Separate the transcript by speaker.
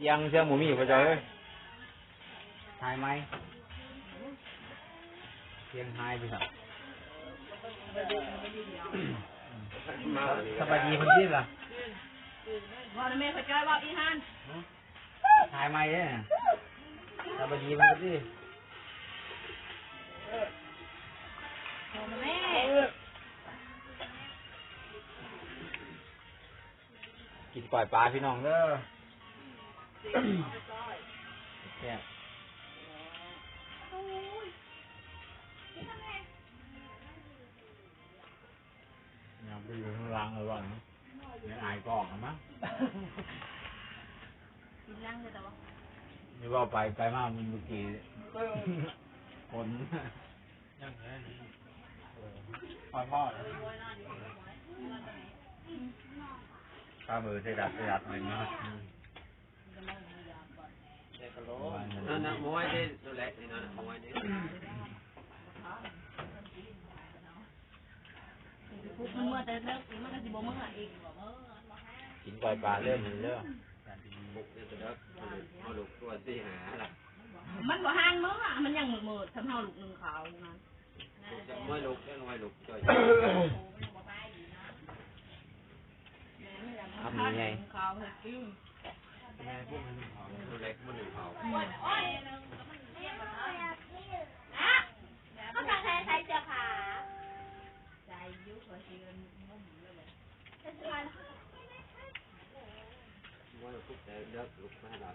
Speaker 1: เสียงเสียงหมูมีอยู่ปะจอยเอ้ย
Speaker 2: หายไหมเสียงหายไปครับสบายดีคนที่ล่ะ
Speaker 3: ว่าแม่เขาจ้อยว่าอีฮัน
Speaker 2: หายไหมเนี่ยสบายดีคนที่
Speaker 3: โอ้แม่
Speaker 1: กินปล่อยปลาพี่น้องเด้อ แซ่บยังไปอยู่ข้างล่างเลยวันนี้ไม่อายกล้องอะมั้ง
Speaker 3: กินย่างเลยแต่ว่า
Speaker 1: นี่ว่าไปไกลมากมันเมื่อกี้คน
Speaker 2: ยังไงพ่อพ่อ
Speaker 1: ข้ามือใส่ดัดใส่ดัดหน่อยนะ
Speaker 4: นั่นนะมวยนี่ตัวเล็กนี่นะมวยนี่
Speaker 3: ปุ๊บมันเมื่อแต่เลิกมันก็สิบ่เมื่ออีก
Speaker 1: กินปล่อยปลาเริ่มมันเริ่ม
Speaker 4: บุกนี่ตัวเล็กมาลูกตัวสี่หาละ
Speaker 3: มันบ่ห่างมื้ออะมันยังมืดมืดทำเฮาลูกหนึ่งขาวนั้น
Speaker 4: ลูกจะมวยลูกจะมวยลูกจ่อย
Speaker 1: ทำยังไง
Speaker 3: ขาว เฮ็ดกิ้ว
Speaker 4: ตัวเล็กมันหนึ่งเขา
Speaker 5: ก็จะใช้ใช้เสื้อผ้า
Speaker 3: ใจยุคว่าสิเอิ้นงมเลยแหละ
Speaker 5: เสื้อผ้า
Speaker 4: มวยลูกแต่เล็กลูกมาหลัง